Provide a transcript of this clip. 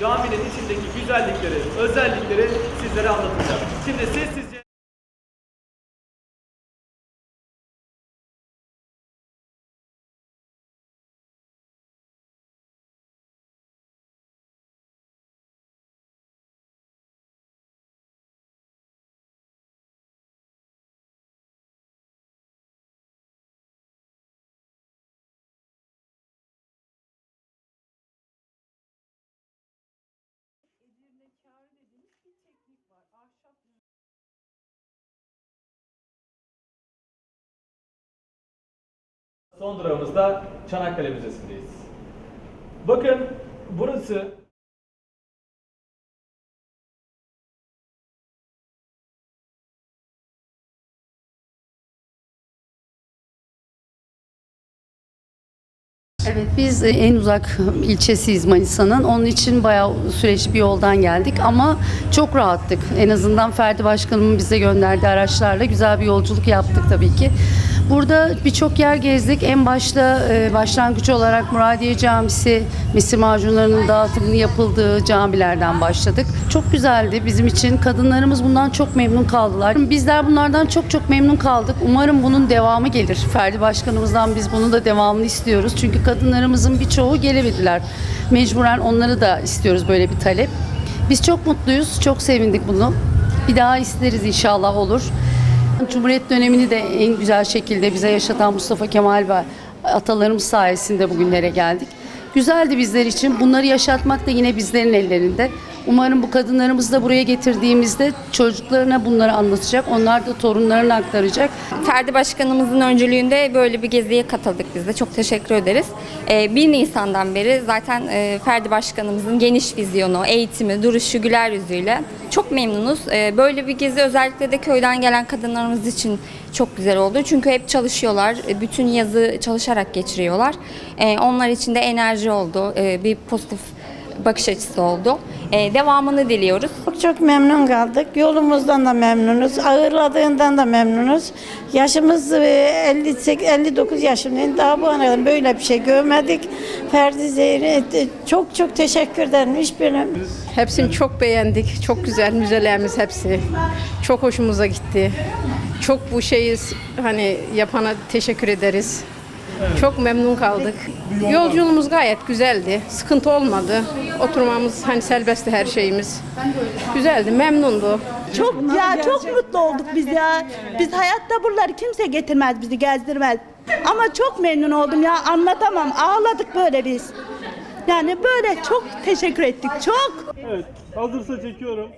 caminin içindeki güzellikleri, özellikleri sizlere anlatacağım. Şimdi sessizce son durağımızda Çanakkale Müzesi'ndeyiz. Bakın burası Evet biz e, en uzak ilçesiyiz Manisa'nın. Onun için bayağı süreçli bir yoldan geldik ama çok rahattık. En azından Ferdi Başkanımın bize gönderdiği araçlarla güzel bir yolculuk yaptık tabii ki. Burada birçok yer gezdik. En başta e, başlangıç olarak Muradiye Camisi, misir macunlarının dağıtımının yapıldığı camilerden başladık. Çok güzeldi bizim için. Kadınlarımız bundan çok memnun kaldılar. Bizler bunlardan çok çok memnun kaldık. Umarım bunun devamı gelir. Ferdi Başkanımızdan biz bunun da devamını istiyoruz. Çünkü kadınlarımızın birçoğu gelemediler. Mecburen onları da istiyoruz böyle bir talep. Biz çok mutluyuz, çok sevindik bunu. Bir daha isteriz inşallah olur. Cumhuriyet dönemini de en güzel şekilde bize yaşatan Mustafa Kemal ve atalarımız sayesinde bugünlere geldik. Güzeldi bizler için. Bunları yaşatmak da yine bizlerin ellerinde. Umarım bu kadınlarımızı da buraya getirdiğimizde çocuklarına bunları anlatacak. Onlar da torunlarına aktaracak. Ferdi Başkanımızın öncülüğünde böyle bir geziye katıldık biz de. Çok teşekkür ederiz. Ee, 1 Nisan'dan beri zaten e, Ferdi Başkanımızın geniş vizyonu, eğitimi, duruşu, güler yüzüyle çok memnunuz. Ee, Böyle bir gezi özellikle de köyden gelen kadınlarımız için çok güzel oldu. Çünkü hep çalışıyorlar. E, Bütün yazı çalışarak geçiriyorlar. Ee, Onlar için de enerji oldu. Ee, Bir pozitif bakış açısı oldu. Ee, Devamını diliyoruz. Çok çok memnun kaldık. Yolumuzdan da memnunuz. Ağırladığından da memnunuz. Yaşımız e, 58, 59 yaşındayım. Daha bu ana kadar böyle bir şey görmedik. Ferdi Zehri e, çok çok teşekkür ederim. Hiçbirine Hepsini çok beğendik. Çok güzel müzelerimiz hepsi. Çok hoşumuza gitti. Çok bu şeyi hani yapana teşekkür ederiz. Çok memnun kaldık. Yolculuğumuz gayet güzeldi. Sıkıntı olmadı. Oturmamız hani serbestti her şeyimiz. Güzeldi, memnundu. Çok ya çok mutlu olduk biz ya. Biz hayatta buraları kimse getirmez bizi gezdirmez. Ama çok memnun oldum ya anlatamam. Ağladık böyle biz. Yani böyle çok teşekkür ettik. Çok. Evet, hazırsa çekiyorum.